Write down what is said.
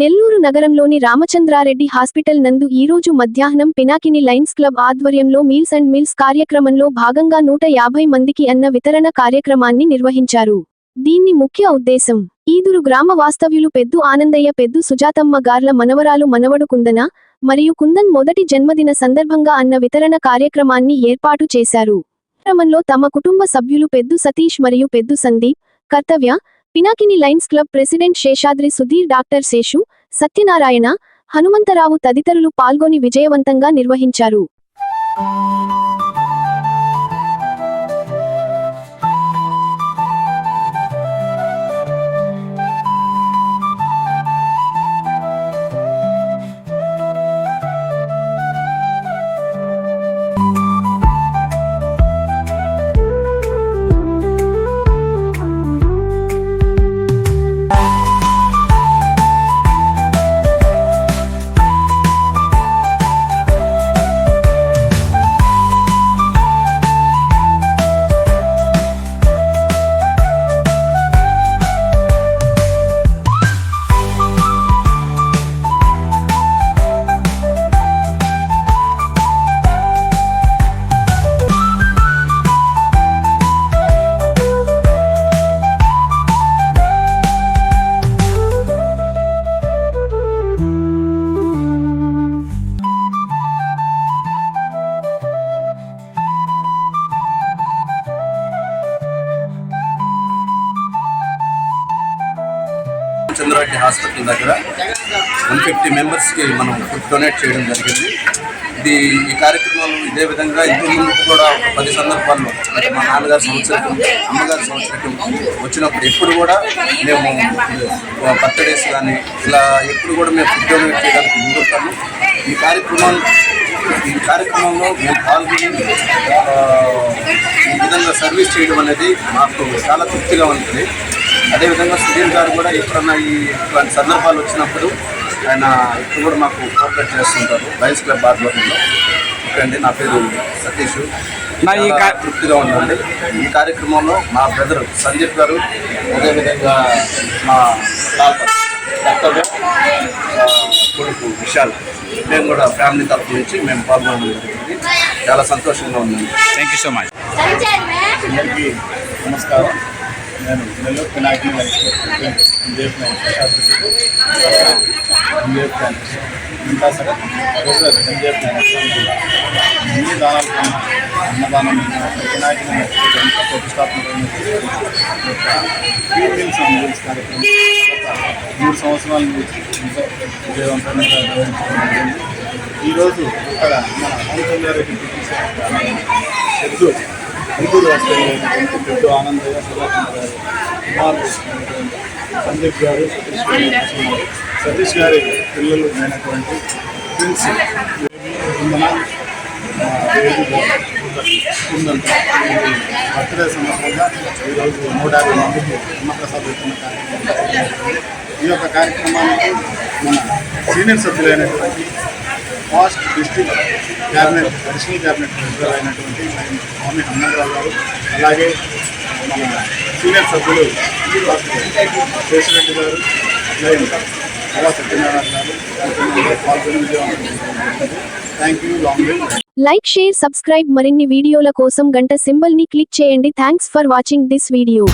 నెల్లూరు నగరంలోని రామచంద్రారెడ్డి హాస్పిటల్ నందు ఈరోజు మధ్యాహ్నం పినాకిని లైన్స్ క్లబ్ ఆధ్వర్యంలో మీల్స్ అండ్ మిల్స్ కార్యక్రమంలో భాగంగా నూట యాభై మందికి అన్న వితరణ కార్యక్రమాన్ని నిర్వహించారు. దీన్ని ముఖ్య ఉద్దేశం ఈదురు గ్రామ వాస్తవ్యులు పెద్దు ఆనందయ్య పెద్దు సుజాతమ్మ గార్ల మనవరాలు మనవడు కుందన మరియు కుందన్ మొదటి జన్మదిన సందర్భంగా అన్న వితరణ కార్యక్రమాన్ని ఏర్పాటు చేశారు. క్రమంలో తమ కుటుంబ సభ్యులు పెద్దు సతీష్ మరియు పెద్దు సందీప్ కర్తవ్య Pinakini Lions Club president Seshadri Sudheer doctor Seshu Satyanarayana Hanumantha Rao తదితరులు పాల్గొని విజయవంతంగా నిర్వహించారు. రామచంద్రారెడ్డి హాస్పిటల్ దగ్గర వన్ ఫిఫ్టీ మెంబర్స్కి మనం ఫుడ్ డొనేట్ చేయడం జరిగింది. ఇది ఈ కార్యక్రమం ఇదే విధంగా ఇంతకుముందు కూడా ఒక పది సందర్భాల్లో అంటే మా నాన్నగారి సంవత్సరం అమ్మగారి సంవత్సరం వచ్చినప్పుడు ఎప్పుడు కూడా మేము బర్త్డేస్ కానీ ఇలా ఎప్పుడు కూడా మేము ఫుడ్ డొనేట్ చేయడానికి ముందుంటాము. ఈ కార్యక్రమం ఈ కార్యక్రమంలో మేము పాల్గొని ఈ విధంగా సర్వీస్ చేయడం అనేది మాకు చాలా తృప్తిగా ఉంటుంది. అదేవిధంగా సుధీర్ గారు కూడా ఎప్పుడన్నా ఈ ఇట్లాంటి సందర్భాలు వచ్చినప్పుడు ఆయన ఇప్పుడు కూడా మాకు కోఆపరేట్ చేస్తుంటారు. లయన్స్ క్లబ్ ఆధ్వర్యంలో. ఓకే అండి నా పేరు సతీష్. నా ఈ తృప్తిగా ఉందండి. ఈ కార్యక్రమంలో మా బ్రదర్ సందీప్ గారు అదేవిధంగా మా ఆ, కొడుకు విశాల్ మేము కూడా ఫ్యామిలీ తరఫు నుంచి మేము పాల్గొనడం జరిగింది. చాలా సంతోషంగా ఉందండి. థ్యాంక్ యూ సో మచ్ అందరికీ నమస్కారం. నేను నెల్లూరు పినాకి ఇంకా సరే రోజు ఎంజేఎఫ్ అన్ని దానాలు అన్నదానం పినాకి ఎంత ప్రతిష్టాత్మకమైన ఫీల్ కార్యక్రమం మూడు సంవత్సరాల నుంచి విజయవంతంగా నిర్వహించడం ఈరోజు ఇక్కడ మన రామచంద్రారెడ్డి ఎద్దు గుంటూరు వస్తున్నటువంటి పెద్ద ఆనందయ్య సందీప్ గారు సతీష్ గారు. సతీష్ గారి పిల్లలు అయినటువంటి ప్రిన్స్ కుందన బర్త్డే సందర్భంగా ఈరోజు నూట యాభై మందికి అన్నప్రసాద్ ఇస్తున్న కార్యక్రమం ఈ యొక్క కార్యక్రమానికి మన senior సభ్యులైనటువంటి past district cabinet additional cabinet member అయినటువంటి స్వామి హనుమంతరావు గారు అలాగే మన సీనియర్ సభ్యులు శేషరెడ్డి గారు అలా సత్యనారాయణ గారు కార్యక్రమంలో పాల్గొని thank you long like share subscribe మరిన్ని వీడియోల కోసం గంట సింబల్ని క్లిక్ చేయండి. Thanks for watching this video